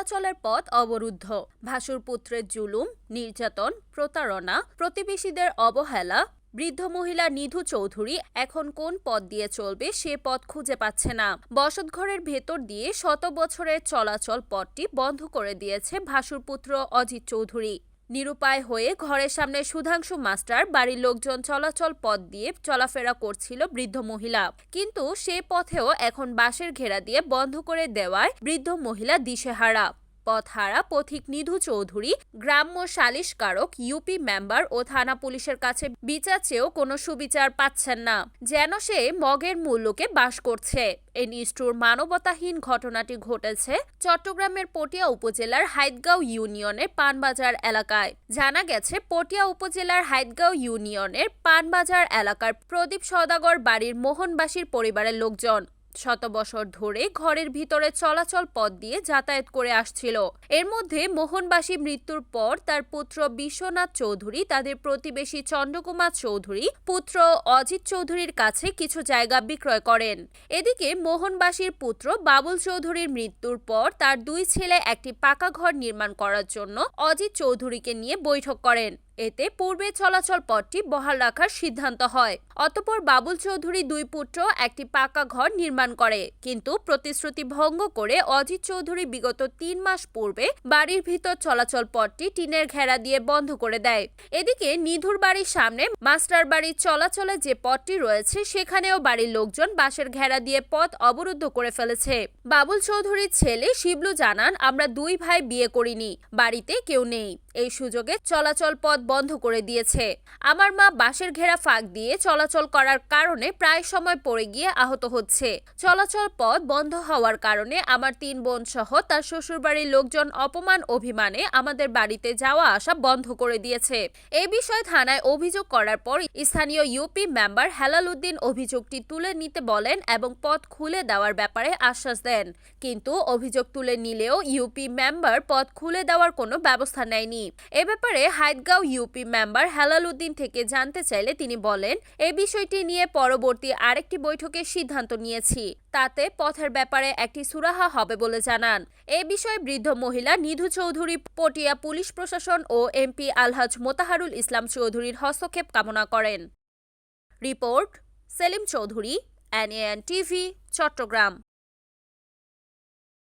চলাচলের পথ অবরুদ্ধ। ভাসুর পুত্রের জুলুম, নির্যাতন, প্রতারণা, প্রতিবেশীদের অবহেলা, বৃদ্ধ মহিলা নিধু চৌধুরী এখন কোন পথ দিয়ে চলবে সে পথ খুঁজে পাচ্ছে না। বসতঘরের ভেতর দিয়ে শত বছরের চলাচল পথটি বন্ধ করে দিয়েছে ভাসুর পুত্র অজিত চৌধুরী। নিরুপায় হয়ে ঘরের সামনে সুধাংশু মাস্টার বাড়ির লোকজন চলাচল পথ দিয়ে চলাফেরা করছিল বৃদ্ধ মহিলা। কিন্তু সে পথেও এখন বাঁশের ঘেরা দিয়ে বন্ধ করে দেওয়ায় বৃদ্ধ মহিলা দিশেহারা। পথহারা পথিক নিধু চৌধুরী, গ্রাম্য সালিশকারক ইউপি মেম্বার ও থানা পুলিশের কাছে বিচার চেয়েও কোনো সুবিচার পাচ্ছেন না। যেন সে মগের মূল্যকে বাস করছে। এই নিষ্ঠুর মানবতাহীন ঘটনাটি ঘটেছে চট্টগ্রামের পটিয়া উপজেলার হাইদগাঁও ইউনিয়নের পানবাজার এলাকায়। জানা গেছে, পটিয়া উপজেলার হাইদগাঁও ইউনিয়নের পানবাজার এলাকার প্রদীপ সওদাগর বাড়ির মোহনবাসীর পরিবারের লোকজন। শত বছর ধরে ঘরের ভিতরে চলাচল পথ দিয়ে যাতায়াত করে আসছিল। এর মধ্যে মোহনবাসী মৃত্যুর পর তার পুত্র বিশ্বনাথ চৌধুরী, তাদের প্রতিবেশী চন্দ্রকুমার চৌধুরী, পুত্র অজিত চৌধুরীর কাছে কিছু জায়গা বিক্রয় করেন। এদিকে মোহনবাসীর পুত্র বাবুল চৌধুরীর মৃত্যুর পর তার দুই ছেলে একটি পাকা ঘর নির্মাণ করার জন্য অজিত চৌধুরীকে নিয়ে বৈঠক করেন। এতে পূর্বে চলাচল পথটি বহাল রাখার সিদ্ধান্ত হয়। অতপর বাবুল চৌধুরী দুই পুত্র একটি পাকা ঘর নির্মাণ করে, কিন্তু প্রতিশ্রুতি ভঙ্গ করে অজিত চৌধুরী বিগত তিন মাস পূর্বে বাড়ির ভিতর চলাচল পথটি টিনের ঘেরা দিয়ে বন্ধ করে দেয়। এদিকে নিধুর বাড়ির সামনে মাস্টার বাড়ির চলাচলে যে পথটি রয়েছে, সেখানেও বাড়ির লোকজন বাঁশের ঘেরা দিয়ে পথ অবরুদ্ধ করে ফেলেছে। বাবুল চৌধুরীর ছেলে শিবলু জানান, আমরা দুই ভাই বিয়ে করিনি, বাড়িতে কেউ নেই। এই সুযোগে চলাচল পথ বন্ধ করে দিয়েছে। আমার মা বাঁশের ঘেরা ফাঁক দিয়ে চলাচল করার কারণে প্রায় সময় পড়ে গিয়ে আহত হচ্ছে। চলাচল পথ বন্ধ হওয়ার কারণে আমার তিন বোন সহ তার শ্বশুরবাড়ির লোকজন অপমান অভিমানে আমাদের বাড়িতে যাওয়া আসা বন্ধ করে দিয়েছে। এই বিষয়ে থানায় অভিযোগ করার পর স্থানীয় ইউপি মেম্বার হেলাল উদ্দিন অভিযোগটি তুলে নিতে বলেন এবং পথ খুলে দেওয়ার ব্যাপারে আশ্বাস দেন। কিন্তু অভিযোগ তুলে নিলেও ইউপি মেম্বার পথ খুলে দেওয়ার কোনো ব্যবস্থা নেয়নি। এ ব্যাপারে হাইদগাঁও ইউপি মেম্বার হেলাল উদ্দিন থেকে জানতে চাইলে তিনি বলেন, এ বিষয়টি নিয়ে পরবর্তী আরেকটি বৈঠকে সিদ্ধান্ত নিয়েছি। তাতে পথের ব্যাপারে একটি সুরাহা হবে বলে জানান। এ বিষয়ে বৃদ্ধ মহিলা নিধু চৌধুরী পটিয়া পুলিশ প্রশাসন ও এমপি আলহাজ মোতাহারুল ইসলাম চৌধুরীর হস্তক্ষেপ কামনা করেন। Report, Selim Chowdhury, NAN TV, Chittagong.